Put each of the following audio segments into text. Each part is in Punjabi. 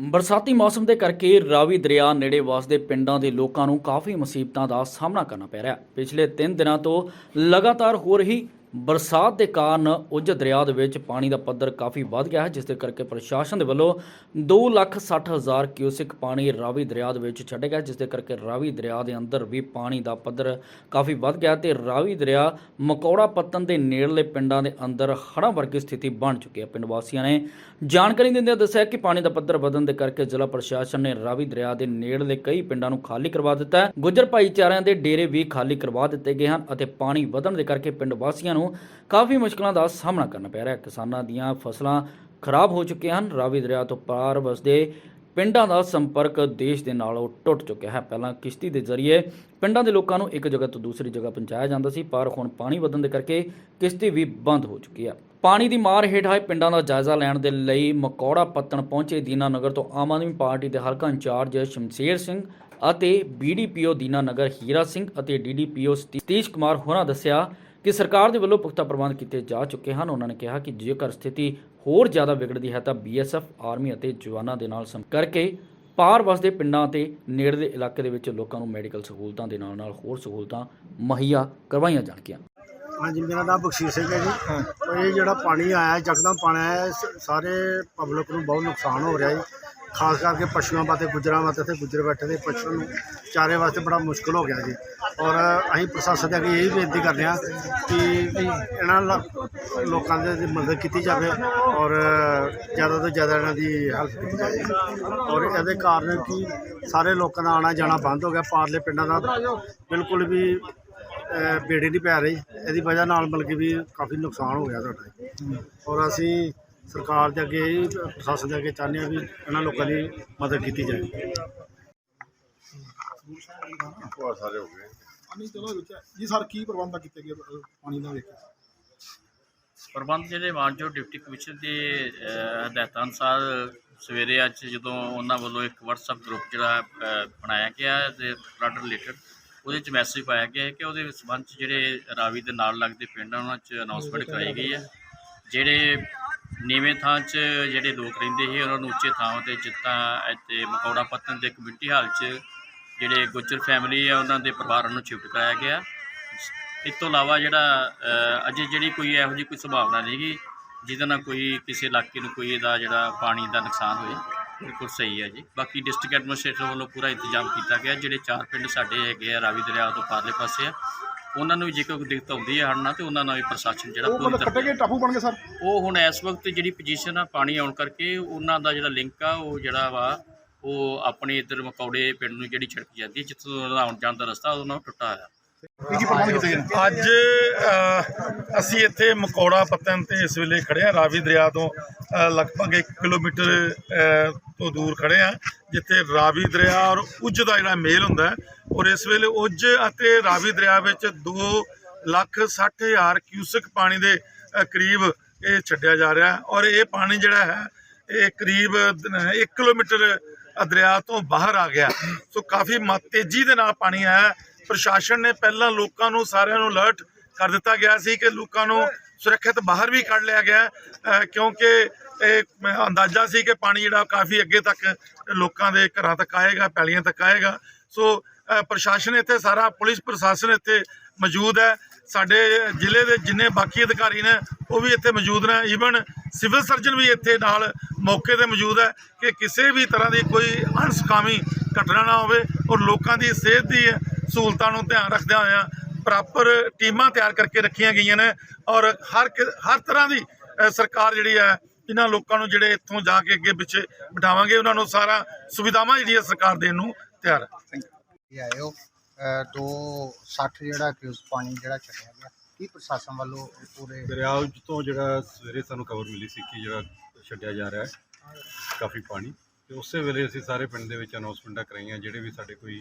ਬਰਸਾਤੀ ਮੌਸਮ ਦੇ ਕਰਕੇ ਰਾਵੀ ਦਰਿਆ ਨੇੜੇ ਵਸਦੇ ਪਿੰਡਾਂ ਦੇ ਲੋਕਾਂ ਨੂੰ ਕਾਫੀ ਮੁਸੀਬਤਾਂ ਦਾ ਸਾਹਮਣਾ ਕਰਨਾ ਪੈ ਰਿਹਾ ਹੈ। ਪਿਛਲੇ 3 ਦਿਨਾਂ ਤੋਂ ਲਗਾਤਾਰ ਹੋ ਰਹੀ ਬਰਸਾਤ ਦੇ ਕਾਰਨ ਉੱਜ ਦਰਿਆ ਦੇ ਵਿੱਚ ਪਾਣੀ ਦਾ ਪੱਧਰ ਕਾਫੀ ਵੱਧ ਗਿਆ ਹੈ ਜਿਸ ਦੇ ਕਰਕੇ ਪ੍ਰਸ਼ਾਸਨ ਦੇ ਵੱਲੋਂ 2,60,000 ਕਿਊਸਿਕ ਪਾਣੀ ਰਾਵੀ ਦਰਿਆ ਦੇ ਵਿੱਚ ਛੱਡਿਆ ਗਿਆ ਜਿਸ ਦੇ ਕਰਕੇ ਰਾਵੀ ਦਰਿਆ ਦੇ ਅੰਦਰ ਵੀ ਪਾਣੀ ਦਾ ਪੱਧਰ ਕਾਫੀ ਵੱਧ ਗਿਆ ਤੇ ਰਾਵੀ ਦਰਿਆ ਮਕੌੜਾ ਪੱਤਨ ਦੇ ਨੇੜਲੇ ਪਿੰਡਾਂ ਦੇ ਅੰਦਰ ਹੜ੍ਹਾਂ ਵਰਗੀ ਸਥਿਤੀ ਬਣ ਚੁੱਕੀ ਹੈ। ਪਿੰਡ ਵਾਸੀਆਂ ਨੇ ਜਾਣਕਾਰੀ ਦਿੰਦਿਆਂ ਦੱਸਿਆ ਕਿ ਪਾਣੀ ਦਾ ਪੱਧਰ ਵਧਣ ਦੇ ਕਰਕੇ ਜ਼ਿਲ੍ਹਾ ਪ੍ਰਸ਼ਾਸਨ ਨੇ ਰਾਵੀ ਦਰਿਆ ਦੇ ਨੇੜਲੇ ਕਈ ਪਿੰਡਾਂ ਨੂੰ ਖਾਲੀ ਕਰਵਾ ਦਿੱਤਾ ਹੈ। ਗੁੱਜਰ ਭਾਈਚਾਰਿਆਂ ਦੇ ਡੇਰੇ ਵੀ ਖਾਲੀ ਕਰਵਾ ਦਿੱਤੇ ਗਏ ਹਨ ਅਤੇ ਪਾਣੀ ਵਧਣ ਦੇ ਕਰਕੇ ਪਿੰਡ ਵਾਸੀਆਂ ਨੂੰ ਕਾਫੀ ਮੁਸ਼ਕਲਾਂ ਦਾ ਸਾਹਮਣਾ ਕਰਨਾ ਪੈ ਰਿਹਾ ਹੈ। ਕਿਸਾਨਾਂ ਦੀਆਂ ਫਸਲਾਂ ਖਰਾਬ ਹੋ ਚੁੱਕੀਆਂ ਹਨ। ਰਾਵੀ ਦਰਿਆ ਤੋਂ ਪਾਰ ਵਸਦੇ ਪਿੰਡਾਂ ਦਾ ਸੰਪਰਕ ਦੇਸ਼ ਦੇ ਨਾਲੋਂ ਟੁੱਟ ਚੁੱਕਿਆ ਹੈ। ਪਹਿਲਾਂ ਕਿਸ਼ਤੀ ਦੇ ਜ਼ਰੀਏ ਪਿੰਡਾਂ ਦੇ ਲੋਕਾਂ ਨੂੰ ਇੱਕ ਜਗ੍ਹਾ ਤੋਂ ਦੂਸਰੀ ਜਗ੍ਹਾ ਪਹੁੰਚਾਇਆ ਜਾਂਦਾ ਸੀ, ਪਰ ਹੁਣ ਪਾਣੀ ਵਧਣ ਦੇ ਕਰਕੇ ਕਿਸ਼ਤੀ ਵੀ ਬੰਦ ਹੋ ਚੁੱਕੀ ਹੈ। ਪਾਣੀ ਦੀ ਮਾਰ ਹੇਠ ਆਏ ਪਿੰਡਾਂ ਦਾ ਜਾਇਜ਼ਾ ਲੈਣ ਦੇ ਲਈ ਮਕੌੜਾ ਪੱਤਣ ਪਹੁੰਚੇ ਦੀਨਾਨਗਰ ਤੋਂ ਆਮ ਆਦਮੀ ਪਾਰਟੀ ਦੇ ਹਲਕਾ ਇੰਚਾਰਜ ਸ਼ਮਸ਼ੇਰ ਸਿੰਘ ਅਤੇ ਬੀਡੀਪੀਓ ਦੀਨਾਨਗਰ ਹੀਰਾ ਸਿੰਘ ਅਤੇ ਡੀਡੀਪੀਓ ਸਤੀਸ਼ ਕੁਮਾਰ ਹੋਰਾਂ ਦੱਸਿਆ ਕਿ ਸਰਕਾਰ ਦੇ ਵੱਲੋਂ ਪੁਖਤਾ ਪ੍ਰਬੰਧ ਕੀਤੇ ਜਾ ਚੁੱਕੇ ਹਨ। ਉਹਨਾਂ ਨੇ ਕਿਹਾ ਕਿ ਜੇਕਰ ਸਥਿਤੀ ਹੋਰ ਜ਼ਿਆਦਾ ਵਿਗੜਦੀ ਹੈ ਤਾਂ ਬੀਐਸਐਫ, ਆਰਮੀ ਅਤੇ ਜਵਾਨਾਂ ਦੇ ਨਾਲ ਸੰਪਰਕ ਕਰਕੇ ਪਾਰ ਵਸਦੇ ਪਿੰਡਾਂ ਤੇ ਨੇੜਲੇ ਇਲਾਕੇ ਦੇ ਵਿੱਚ ਲੋਕਾਂ ਨੂੰ ਮੈਡੀਕਲ ਸਹੂਲਤਾਂ ਦੇ ਨਾਲ ਨਾਲ ਹੋਰ ਸਹੂਲਤਾਂ ਮੁਹੱਈਆ ਕਰਵਾਈਆਂ ਜਾਣਗੀਆਂ। ਹਾਂਜੀ ਮੇਰਾ ਨਾਮ ਬਖਸ਼ੀਸ਼ ਸਿੰਘ ਹੈ ਜੀ। ਇਹ ਜਿਹੜਾ ਪਾਣੀ ਆਇਆ ਯਕਦਮ ਪਾਣੀ ਆਇਆ ਸਾਰੇ ਪਬਲਿਕ ਨੂੰ ਬਹੁਤ ਨੁਕਸਾਨ ਹੋ ਰਿਹਾ ਜੀ। ਖਾਸ ਕਰਕੇ ਪਸ਼ੂਆਂ ਵਾਸਤੇ, ਗੁੱਜਰਾਂ ਵਾਸਤੇ ਤੇ ਗੁੱਜਰ ਬੈਠੇ ਦੇ ਪਸ਼ੂ ਨੂੰ ਚਾਰੇ ਵਾਸਤੇ ਬੜਾ ਮੁਸ਼ਕਲ ਹੋ ਗਿਆ ਜੀ। ਔਰ ਅਸੀਂ ਪ੍ਰਸ਼ਾਸਨ ਦੇ ਅੱਗੇ ਇਹ ਬੇਨਤੀ ਕਰਦੇ ਹਾਂ ਕਿ ਇਹਨਾਂ ਲ- ਲੋਕਾਂ ਦੇ ਮਦਦ ਕੀਤੀ ਜਾਵੇ ਔਰ ਜ਼ਿਆਦਾ ਤੋਂ ਜ਼ਿਆਦਾ ਇਹਨਾਂ ਦੀ ਹੈਲਪ ਕੀਤੀ ਜਾਵੇ। ਔਰ ਇਹਦੇ ਕਾਰਨ ਕਿ ਸਾਰੇ ਲੋਕਾਂ ਦਾ ਆਣਾ ਜਾਣਾ ਬੰਦ ਹੋ ਗਿਆ, ਪਾਰਲੇ ਪਿੰਡਾਂ ਦਾ ਬਿਲਕੁਲ ਵੀ ਅਹ ਬੇੜੀ ਨਹੀਂ ਪੈ ਰਹੀ। ਇਹਦੀ ਵਜ੍ਹਾ ਨਾਲ ਮਤਲਬ ਕਿ ਵੀ ਕਾਫੀ ਨੁਕਸਾਨ ਹੋ ਗਿਆ ਸਾਡਾ ਔਰ ਅਸੀਂ ਸਰਕਾਰ ਦੇ ਅੱਗੇ ਪ੍ਰਸ਼ਾਸਨ ਦੇ ਅੱਗੇ ਚਾਹੁੰਦੇ ਹਾਂ ਵੀ ਇਹਨਾਂ ਲੋਕਾਂ ਦੀ ਮਦਦ ਕੀਤੀ ਜਾਏ ਬਹੁਤ ਸਾਰੇ ਹੋ ਗਏ। ਪਾਣੀ ਚਲੋ ਵਿੱਚ ਹੈ। ਜੀ ਸਰ ਕੀ ਪ੍ਰਬੰਧ ਕੀਤੇ ਗਏ ਅਹ, ਪਾਣੀ ਦਾ ਵੇਖ ਕੇ ਪ੍ਰਬੰਧ ਜਿਹੜੇ ਮਾਨਜੋ ਡਿਪਟੀ ਕਮਿਸ਼ਨਰ ਦੇ ਹਦਾਇਤਾਂ ਅਨੁਸਾਰ ਸਵੇਰੇ ਅੱਜ ਜਦੋਂ ਉਹਨਾਂ ਵੱਲੋਂ ਇੱਕ WhatsApp ਗਰੁੱਪ ਜਿਹੜਾ ਬਣਾਇਆ ਗਿਆ ਤੇ ਫਲੱਡ ਰਿਲੇਟਡ ਉਹਦੇ ਚ ਮੈਸੇਜ ਪਾਇਆ ਗਿਆ ਕਿ ਉਹਦੇ ਸੰਬੰਧ 'ਚ ਜਿਹੜੇ ਰਾਵੀ ਦੇ ਨਾਲ ਲੱਗਦੇ ਪਿੰਡ ਆ ਉਹਨਾਂ 'ਚ ਅਨਾਉਂਸਮੈਂਟ ਕਰਾਈ ਗਈ ਹੈ। ਜਿਹੜੇ ਨੀਵੇਂ ਥਾਂ 'ਚ ਜਿਹੜੇ ਲੋਕ ਰਹਿੰਦੇ ਸੀ, ਉਹਨਾਂ ਨੂੰ ਉੱਚੇ ਥਾਵਾਂ ਤੇ ਜਿੱਦਾਂ ਇੱਥੇ ਮਕੌੜਾ ਪੱਤਨ ਦੇ ਕਮਿਊਨਿਟੀ ਹਾਲ 'ਚ ਜਿਹੜੇ ਗੁੱਜਰ ਫੈਮਿਲੀ ਆ, ਉਹਨਾਂ ਦੇ ਪਰਿਵਾਰਾਂ ਨੂੰ ਸ਼ਿਫਟ ਕਰਾਇਆ ਗਿਆ। ਇਸ ਤੋਂ ਇਲਾਵਾ ਜਿਹੜਾ ਅਜੇ ਜਿਹੜੀ ਕੋਈ ਇਹੋ ਜਿਹੀ ਕੋਈ ਸੰਭਾਵਨਾ ਨਹੀਂਗੀ ਜਿਹਦੇ ਨਾਲ ਕੋਈ ਕਿਸੇ ਇਲਾਕੇ ਨੂੰ ਕੋਈ ਇਹਦਾ ਜਿਹੜਾ ਪਾਣੀ ਦਾ ਨੁਕਸਾਨ ਹੋਏ। ਬਿਲਕੁਲ ਸਹੀ ਹੈ ਜੀ। ਬਾਕੀ ਡਿਸਟ੍ਰਿਕਟ ਐਡਮਿਨਿਸਟ੍ਰੇਟਰ ਵੱਲੋਂ ਪੂਰਾ ਇੰਤਜ਼ਾਮ ਕੀਤਾ ਗਿਆ। ਜਿਹੜੇ ਚਾਰ ਪਿੰਡ ਸਾਡੇ ਹੈਗੇ ਆ, ਰਾਵੀ ਦਰਿਆ ਤੋਂ ਪਾਰਲੇ ਪਾਸੇ ਆ ਉਹਨਾਂ ਨੂੰ ਵੀ ਜੇਕਰ ਕੋਈ ਦਿੱਕਤ ਆਉਂਦੀ ਹੈ ਹੜ੍ਹ ਨਾਲ ਤੇ ਉਹਨਾਂ ਨਾਲ ਵੀ ਪ੍ਰਸ਼ਾਸਨ ਜਿਹੜਾ ਉਹ ਪੂਰੀ ਮਤਲਬ ਕੱਟੇ ਤਰ੍ਹਾਂ ਗਏ ਟਾਪੂ ਬਣ ਗਏ ਸਰ? ਉਹ ਹੁਣ ਇਸ ਵਕਤ ਜਿਹੜੀ ਪੋਜੀਸ਼ਨ ਆ ਪਾਣੀ ਆਉਣ ਕਰਕੇ ਉਹਨਾਂ ਦਾ ਜਿਹੜਾ ਲਿੰਕ ਆ ਉਹ ਜਿਹੜਾ ਵਾ ਉਹ ਆਪਣੇ ਇੱਧਰ ਮਕੌੜੇ ਪਿੰਡ ਨੂੰ ਜਿਹੜੀ ਛੜਕ ਜਾਂਦੀ ਹੈ ਜਿੱਥੋਂ ਆਉਣ ਜਾਣ ਦਾ ਰਸਤਾ ਉਹਨਾਂ ਨੂੰ ਟੁੱਟਾ ਹੋਇਆ। ਅੱਜ ਅਸੀਂ ਇੱਥੇ ਮਕੌੜਾ ਪੱਤਨ ਤੇ ਇਸ ਵੇਲੇ ਖੜੇ ਆ ਰਾਵੀ ਦਰਿਆ ਤੋਂ ਲਗਭਗ 1 ਕਿਲੋਮੀਟਰ ਤੋਂ ਦੂਰ ਖੜੇ ਆ ਜਿੱਥੇ ਰਾਵੀ ਦਰਿਆ ਔਰ ਉੱਜ ਦਾ ਜਿਹੜਾ ਮੇਲ ਹੁੰਦਾ ਔਰ ਇਸ ਵੇਲੇ ਉੱਜ ਅਤੇ ਰਾਵੀ ਦਰਿਆ ਵਿੱਚ 2 ਲੱਖ 60 ਹਜ਼ਾਰ ਕਿਊਸਕ ਪਾਣੀ ਦੇ ਕਰੀਬ ਇਹ ਛੱਡਿਆ ਜਾ ਰਿਹਾ ਔਰ ਇਹ ਪਾਣੀ ਜਿਹੜਾ ਹੈ, ਇਹ ਕਰੀਬ 1 ਕਿਲੋਮੀਟਰ ਦਰਿਆ ਤੋਂ ਬਾਹਰ ਆ ਗਿਆ ਸੋ ਕਾਫੀ ਮ- ਤੇਜ਼ੀ ਦੇ ਨਾਲ ਪਾਣੀ ਆਇਆ ਪ੍ਰਸ਼ਾਸਨ ਨੇ ਪਹਿਲਾਂ ਲੋਕਾਂ ਨੂੰ ਸਾਰਿਆਂ ਨੂੰ ਅਲਰਟ ਕਰ ਦਿੱਤਾ ਗਿਆ ਸੀ ਕਿ ਲੋਕਾਂ ਨੂੰ ਸੁਰੱਖਿਅਤ ਬਾਹਰ ਵੀ ਕੱਢ ਲਿਆ ਗਿਆ ਕਿਉਂਕਿ ਇਹ ਅੰਦਾਜ਼ਾ ਸੀ ਕਿ ਪਾਣੀ ਜਿਹੜਾ ਕਾਫੀ ਅੱਗੇ ਤੱਕ ਲੋਕਾਂ ਦੇ ਘਰਾਂ ਤੱਕ ਆਏਗਾ, ਪੈਲੀਆਂ ਤੱਕ ਆਏਗਾ। ਸੋ ਪ੍ਰਸ਼ਾਸਨ ਇੱਥੇ ਸਾਰਾ, ਪੁਲਿਸ ਪ੍ਰਸ਼ਾਸਨ ਇੱਥੇ ਮੌਜੂਦ ਹੈ। ਸਾਡੇ ਜ਼ਿਲ੍ਹੇ ਦੇ ਜਿੰਨੇ ਬਾਕੀ ਅਧਿਕਾਰੀ ਨੇ, ਉਹ ਵੀ ਇੱਥੇ ਮੌਜੂਦ ਨੇ। ਈਵਨ ਸਿਵਲ ਸਰਜਨ ਵੀ ਇੱਥੇ ਨਾਲ ਮੌਕੇ ਤੇ ਮੌਜੂਦ ਹੈ ਕਿ ਕਿਸੇ ਵੀ ਤਰ੍ਹਾਂ ਦੀ ਕੋਈ ਅਣਸੁਖਾਵੀ ਘਟਨਾ ਨਾ ਹੋਵੇ ਔਰ ਲੋਕਾਂ ਦੀ ਸਿਹਤ ਦੀ ਸਹੂਲਤਾਂ ਨੂੰ ਧਿਆਨ ਰੱਖਦਿਆਂ ਹੋਇਆਂ ਪ੍ਰੋਪਰ ਟੀਮਾਂ ਤਿਆਰ ਕਰਕੇ ਰੱਖੀਆਂ ਗਈਆਂ ਨੇ ਔਰ ਹਰ ਹਰ ਤਰ੍ਹਾਂ ਦੀ ਸਰਕਾਰ ਜਿਹੜੀ ਹੈ ਇਹਨਾਂ ਲੋਕਾਂ ਨੂੰ ਜਿਹੜੇ ਇੱਥੋਂ ਜਾ ਕੇ ਅੱਗੇ ਪਿੱਛੇ ਬਿਠਾਵਾਂਗੇ ਉਹਨਾਂ ਨੂੰ ਸਾਰਾ ਸੁਵਿਧਾਵਾਂ ਜਿਹੜੀਆਂ ਸਰਕਾਰ ਦੇਣ ਨੂੰ ਤਿਆਰ ਹੈ। ਇਹ ਆਇਓ ਦੋ 60 ਜਿਹੜਾ ਕਿ ਉਸ ਪਾਣੀ ਜਿਹੜਾ ਛੱਡਿਆ ਗਿਆ ਕੀ ਪ੍ਰਸ਼ਾਸਨ ਵੱਲੋਂ ਪੂਰੇ ਦਰਿਆ ਤੋਂ ਜਿਹੜਾ ਸਵੇਰੇ ਸਾਨੂੰ ਖਬਰ ਮਿਲੀ ਸੀ ਕਿ ਜਿਹੜਾ ਛੱਡਿਆ ਜਾ ਰਿਹਾ ਹੈ ਕਾਫੀ ਪਾਣੀ। ਤੇ ਉਸੇ ਵੇਲੇ ਅਸੀਂ ਸਾਰੇ ਪਿੰਡ ਦੇ ਵਿੱਚ ਅਨਾਉਂਸਮੈਂਟਾਂ ਕਰਾਈਆਂ ਜਿਹੜੇ ਵੀ ਸਾਡੇ ਕੋਈ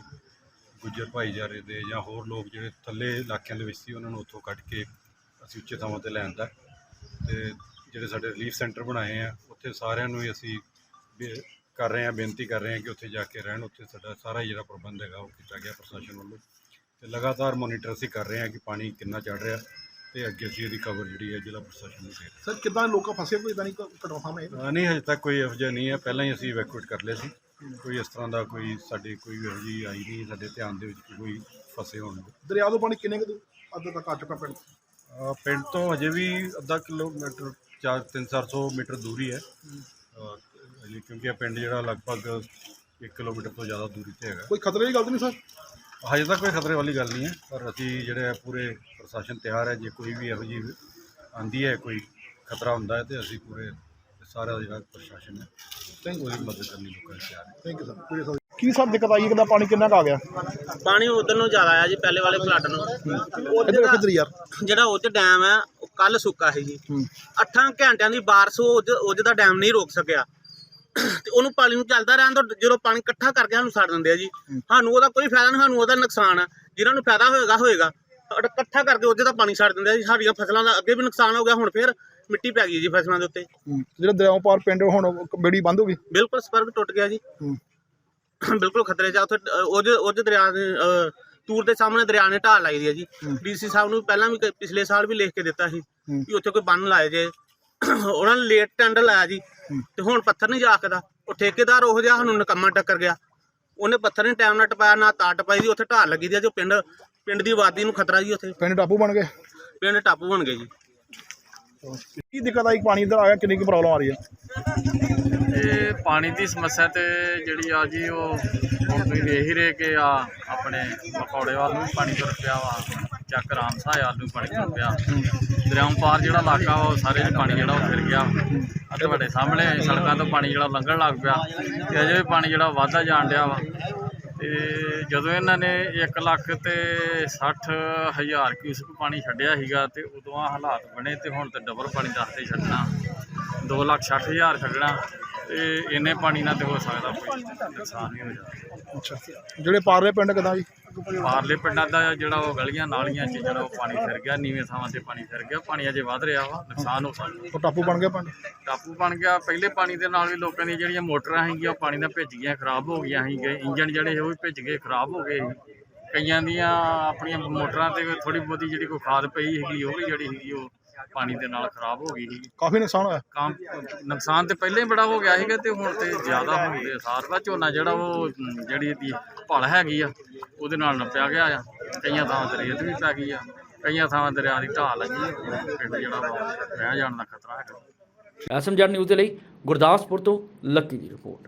ਗੁੱਜਰ ਭਾਈਚਾਰੇ ਦੇ ਜਾਂ ਹੋਰ ਲੋਕ ਜਿਹੜੇ ਥੱਲੇ ਇਲਾਕਿਆਂ ਦੇ ਵਿੱਚ ਸੀ ਉਹਨਾਂ ਨੂੰ ਉੱਥੋਂ ਕੱਢ ਕੇ ਅਸੀਂ ਉੱਚੇ ਥਾਵਾਂ ਤੇ ਲੈਣ ਦਾ ਤੇ ਜਿਹੜੇ ਸਾਡੇ ਰਿਲੀਫ ਸੈਂਟਰ ਬਣਾਏ ਆ ਉੱਥੇ ਸਾਰਿਆਂ ਨੂੰ ਹੀ ਅਸੀਂ ਕਰ ਰਹੇ ਹਾਂ ਬੇਨਤੀ ਕਰ ਰਹੇ ਹਾਂ ਕਿ ਉੱਥੇ ਜਾ ਕੇ ਰਹਿਣ। ਉੱਥੇ ਸਾਡਾ ਸਾਰਾ ਜਿਹੜਾ ਪ੍ਰਬੰਧ ਹੈਗਾ ਉਹ ਕੀਤਾ ਗਿਆ ਪ੍ਰਸ਼ਾਸਨ ਵੱਲੋਂ। ਤੇ ਲਗਾਤਾਰ ਮੋਨੀਟਰ ਅਸੀਂ ਕਰ ਰਹੇ ਹਾਂ ਕਿ ਪਾਣੀ ਕਿੰਨਾ ਚੜ ਰਿਹਾ ਤੇ ਅੱਗੇ ਅਸੀਂ ਇਹਦੀ ਕਵਰ ਜਿਹੜੀ ਹੈ ਜ਼ਿਲ੍ਹਾ ਪ੍ਰਸ਼ਾਸਨ ਨੂੰ ਦੇ ਸਰ ਕਿੱਦਾਂ ਲੋਕਾਂ ਫਸੇ ਕੋਈ? ਇਦਾਂ ਨਹੀਂ ਹਾਂ। ਅ, ਨਹੀਂ ਹਜੇ ਤੱਕ ਕੋਈ ਇਹੋ ਜਿਹਾ ਨਹੀਂ ਹੈ। ਪਹਿਲਾਂ ਹੀ ਅਸੀਂ ਇਵੈਕੂਏਟ ਕਰ ਲਿਆ ਸੀ। ਕੋਈ ਇਸ ਤਰ੍ਹਾਂ ਦਾ ਕੋਈ ਸਾਡੇ ਕੋਈ ਇਹੋ ਜਿਹੀ ਆਈ ਨਹੀਂ ਸਾਡੇ ਧਿਆਨ ਦੇ ਵਿੱਚ ਕਿ ਕੋਈ ਫਸੇ ਹੋਣ ਦਰਿਆ ਤੋਂ ਪਾਣੀ ਕਿੰਨੇ ਕੁ ਅੱਧ ਤੱਕ ਆ ਚੁੱਕਾ ਪਿੰਡ ਪਿੰਡ ਤੋਂ ਅਜੇ ਵੀ ਅੱਧਾ ਕਿਲੋਮੀਟਰ 4 3-400 ਮੀਟਰ ਦੂਰੀ ਹੈ। ਅਜੇ ਕਿਉਂਕਿ ਇਹ ਪਿੰਡ ਜਿਹੜਾ ਲਗਭਗ 1 ਕਿਲੋਮੀਟਰ ਤੋਂ ਜ਼ਿਆਦਾ ਦੂਰੀ ਤੇ ਹੈਗਾ। ਕੋਈ ਖਤਰੇ ਦੀ ਗੱਲ ਤਾਂ ਨਹੀਂ ਸਰ? ਹਜੇ ਤੱਕ ਕੋਈ ਖਤਰੇ ਵਾਲੀ ਗੱਲ ਨਹੀਂ ਹੈ ਪਰ ਅਸੀਂ ਜਿਹੜੇ ਪੂਰੇ ਪ੍ਰਸ਼ਾਸਨ ਤਿਆਰ ਹੈ ਜੇ ਕੋਈ ਵੀ ਇਹੋ ਜਿਹੀ ਆਂਦੀ ਹੈ ਕੋਈ ਖਤਰਾ ਹੁੰਦਾ ਹੈ ਤੇ ਅਸੀਂ ਪੂਰੇ ਸਾਰਾ ਜਿਹੜਾ ਪ੍ਰਸ਼ਾਸਨ ਹੈ ਥੈਂਕ ਯੂ ਉਹਦੀ ਮਦਦ ਕਰਨ ਲਈ ਲੋਕਾਂ ਨੂੰ ਤਿਆਰ ਹੈ ਥੈਂਕ ਯੂ ਸਰ ਪੂਰੇ ਸਰ ਕੀ ਸਰ ਦਿੱਕਤ ਆਈ ਕਿਦਾਂ ਪਾਣੀ ਕਿੰਨਾ ਕੁ ਆ ਗਿਆ? ਪਾਣੀ ਉਧਰ ਨੂੰ ਜ਼ਿਆਦਾ ਆ ਜੀ ਪਹਿਲੇ ਵਾਲੇ ਫਲੱਡ ਨੂੰ। ਇੱਧਰ ਇੱਧਰ ਯਾਰ। ਜਿਹੜਾ ਉਹ 'ਚ ਡੈਮ ਹੈ ਉਹ ਕੱਲ ਸੁੱਕਾ ਸੀ ਜੀ। ਅੱਠਾਂ ਘੰਟਿਆਂ ਦੀ ਬਾਰਿਸ਼ ਉਹ ਉਹ ਦਾ ਡੈਮ ਨਹੀਂ ਰੋਕ ਸਕਿਆ। ਤੇ ਉਹਨੂੰ ਪਾਣੀ ਨੂੰ ਚੱਲਦਾ ਰਹਿਣ ਤੋਂ ਜਦੋਂ ਪਾਣੀ ਇਕੱਠਾ ਕਰਕੇ ਸਾਨੂੰ ਛੱਡ ਦਿੰਦੇ ਆ ਜੀ। ਸਾਨੂੰ ਉਹਦਾ ਕੋਈ ਫਾਇਦਾ ਨਹੀਂ ਸਾਨੂੰ ਉਹਦਾ ਨੁਕਸਾਨ ਆ। ਜਿਨ੍ਹਾਂ ਨੂੰ ਫਾਇਦਾ ਹੋਏਗਾ ਹੋਏਗਾ। ਇਕੱਠਾ ਕਰਕੇ ਉਹਦੇ ਦਾ ਪਾਣੀ ਛੱਡ ਦਿੰਦੇ ਆ ਜੀ। ਸਾਡੀਆਂ ਫਸਲਾਂ ਦਾ ਅੱਗੇ ਵੀ ਨੁਕਸਾਨ ਹੋ ਗਿਆ ਹੁਣ ਫੇਰ ਮਿੱਟੀ ਪੈ ਗਈ ਜੀ ਫਸਲਾਂ ਦੇ ਉੱਤੇ। ਜਿਹੜਾ ਦਰਿਆਓਂ ਪਾਰ ਪਿੰਡ ਹੁਣ ਬੇੜੀ ਬੰਦ ਹੋ ਗਈ? ਬਿਲਕੁਲ ਸਪਰਕ ਟੁੱਟ ਗਿਆ ਜੀ। ਹੂੰ। ਬਿਲਕੁਲ ਖਤਰੇ 'ਚ ਆ ਉੱਥੇ ਅ, ਉਹਦੇ ਉਹਦੇ ਦਰਿਆ ਦੇ ਅ, ਤੂਰ ਦੇ ਸਾਹਮਣੇ ਦਰਿਆ ਨੇ ਢਾਲ ਲਾਈ ਦੀ ਹੈ ਜੀ। ਡੀਸੀ ਸਾਹਿਬ ਨੂੰ ਪਹਿਲਾਂ ਵੀ ਕ- ਪਿਛਲੇ ਸਾਲ ਵੀ ਲਿਖ ਕੇ ਦਿੱਤਾ ਸੀ ਹੂੰ। ਕਿ ਉੱਥੇ ਕੋਈ ਬੰਨ ਲਾਏ ਜੇ। ਉਹਨਾਂ ਨੇ ਲੇਟ ਟੈਂਡਰ ਲਾਇਆ ਜੀ। ਤੇ ਹੁਣ ਪੱਥਰ ਨਹੀਂ ਜਾਕਦਾ ਉਹ ਠੇਕੇਦਾਰ ਉਹ ਜਿਹਾ ਸਾਨੂੰ ਨਕੰਮਾ ਟੱਕਰ ਗਿਆ। ਉਹਨੇ ਪੱਥਰ ਨਹੀਂ ਟਾਈਮ ਨਾਲ ਟਪਾਇਆ ਨਾ ਤਾਰ ਟਪਾਈ ਦੀ ਉੱਥੇ ਢਾਲ ਲੱਗੀ ਦੀ ਆ ਜੋ। ਪਿੰਡ ਪਿੰਡ ਦੀ ਆਬਾਦੀ ਨੂੰ ਖਤਰਾ ਜੀ ਉੱਥੇ। ਪਿੰਡ ਟਾਪੂ ਬਣ ਗਏ? ਪਿੰਡ ਟਾਪੂ ਬਣ ਗਏ ਜੀ। ਕੀ ਦਿੱਕਤ ਆਈ? ਪਾਣੀ ਇੱਧਰ ਆ ਗਿਆ, ਕਿੰਨੀ ਕੁ ਪ੍ਰੋਬਲਮ ਆ ਰਹੀ ਹੈ? ਇਹ ਪਾਣੀ ਦੀ ਸਮੱਸਿਆ ਤੇ ਜਿਹੜੀ ਆ ਜੀ ਉਹ ਹੁਣ ਤੁਸੀਂ ਵੇਖ ਹੀ ਰਹੇ ਕਿ ਆ ਆਪਣੇ ਮਕੌੜੇ ਵਾਲ ਨੂੰ ਵੀ ਪਾਣੀ ਤੁਰ ਪਿਆ ਵਾ, ਚੱਕ ਰਾਮਸਾ ਵਾਲ ਨੂੰ ਪਾਣੀ ਤੁਰ ਪਿਆ। ਦਰਿਆਓਂ ਪਾਰ ਜਿਹੜਾ ਇਲਾਕਾ ਵਾ, ਉਹ ਸਾਰੇ 'ਚ ਪਾਣੀ ਜਿਹੜਾ ਉਹ ਫਿਰ ਗਿਆ। ਆ ਤੁਹਾਡੇ ਸਾਹਮਣੇ ਸੜਕਾਂ ਤੋਂ ਪਾਣੀ ਜਿਹੜਾ ਲੰਘਣ ਲੱਗ ਪਿਆ। ਤੇ ਅਜੇ ਵੀ ਪਾਣੀ ਜਿਹੜਾ ਵਾਧਾ ਜਾਣ ਡਿਆ ਵਾ। ਤੇ ਜਦੋਂ ਇਹਨਾਂ ਨੇ 1 ਲੱਖ ਤੇ 60 ਹਜ਼ਾਰ ਕਿਊਸਕ ਪਾਣੀ ਛੱਡਿਆ ਸੀਗਾ ਤੇ ਉਦੋਂ ਆ ਹਾਲਾਤ ਬਣੇ ਤੇ ਹੁਣ ਤੇ ਡਬਲ ਪਾਣੀ ਦੱਸਦੇ ਛੱਡਣਾ। 2 ਲੱਖ 60 ਹਜ਼ਾਰ ਛੱਡਣਾ ਤੇ ਇੰਨੇ ਪਾਣੀ ਨਾਲ ਤੇ ਹੋ ਸਕਦਾ ਕੋਈ ਨੁਕਸਾਨ ਨਹੀਂ ਹੋ ਜਾਣਾ। ਅੱਛਾ। ਜਿਹੜੇ ਪਾਰਲੇ ਪਿੰਡ ਕਿਦਾਂ ਜੀ? ਪਾਰਲੇ ਪਿੰਡਾਂ ਦਾ ਜਿਹੜਾ ਉਹ ਗਲੀਆਂ ਨਾਲੀਆਂ 'ਚ ਜਿਹੜਾ ਉਹ ਪਾਣੀ ਫਿਰ ਗਿਆ ਨੀਵੇਂ ਥਾਵਾਂ ਤੇ ਪਾਣੀ ਫਿਰ ਗਿਆ। ਪਾਣੀ ਅਜੇ ਵੱਧ ਰਿਹਾ ਵਾ ਨੁਕਸਾਨ ਹੋ ਸਕਦਾ। ਉਹ ਟਾਪੂ ਬਣ ਗਿਆ ਪਿੰਡ ਟਾਪੂ ਬਣ ਗਿਆ। ਪਹਿਲੇ ਪਾਣੀ ਦੇ ਨਾਲ ਵੀ ਲੋਕਾਂ ਦੀਆਂ ਜਿਹੜੀਆਂ ਮੋਟਰਾਂ ਹੈਗੀਆਂ ਉਹ ਪਾਣੀ ਨਾਲ ਭਿੱਜ ਗਈਆਂ ਖਰਾਬ ਹੋ ਗਈਆਂ ਸੀਗੇ ਇੰਜਣ ਜਿਹੜੇ ਉਹ ਵੀ ਭਿੱਜ ਗਏ ਖਰਾਬ ਹੋ ਗਏ ਕਈਆਂ ਦੀਆਂ ਆਪਣੀਆਂ ਮੋਟਰਾਂ ਤੇ ਥੋੜੀ ਬਹੁਤੀ ਜਿਹੜੀ ਕੋਈ ਖਾਦ ਪਈ ਹੈਗੀ ਉਹ ਵੀ ਜਿਹੜੀ ਹੈਗੀ ਉਹ ਪਾਣੀ ਦੇ ਨਾਲ ਖਰਾਬ ਹੋ ਗਈ ਸੀ। ਕਾਫੀ ਨੁਕਸਾਨ ਹੋਇਆ। ਕੰਮ ਨੁਕਸਾਨ ਤੇ ਪਹਿਲਾਂ ਹੀ ਬੜਾ ਹੋ ਗਿਆ ਸੀਗਾ ਤੇ ਹੁਣ ਤੇ ਜ਼ਿਆਦਾ ਹੋ ਗਿਆ। ਸਾਰ ਦਾ ਝੋਨਾ ਜਿਹੜਾ ਉਹ ਜਿਹੜੀ ਇਹਦੀ ਭਲ ਹੈਗੀ ਆ ਉਹਦੇ ਨਾਲ ਨੱਪਿਆ ਗਿਆ ਆ। ਕਈਆਂ ਥਾਵਾਂ ਤੇ ਰੇਤ ਵੀ ਪੈ ਗਈ ਆ। ਕਈਆਂ ਥਾਵਾਂ ਦਰਿਆ ਦੀ ਢਾਲ ਲੱਗੀ ਆ। ਪਿੰਡ ਜਿਹੜਾ ਵਾ ਰਹਿ ਜਾਣ ਦਾ ਖਤਰਾ ਹੈਗਾ। ਐਸਐਮਜੈਡ ਨਿਊਜ਼ ਦੇ ਲਈ ਗੁਰਦਾਸਪੁਰ ਤੋਂ ਲੱਕੀ ਦੀ ਰਿਪੋਰਟ।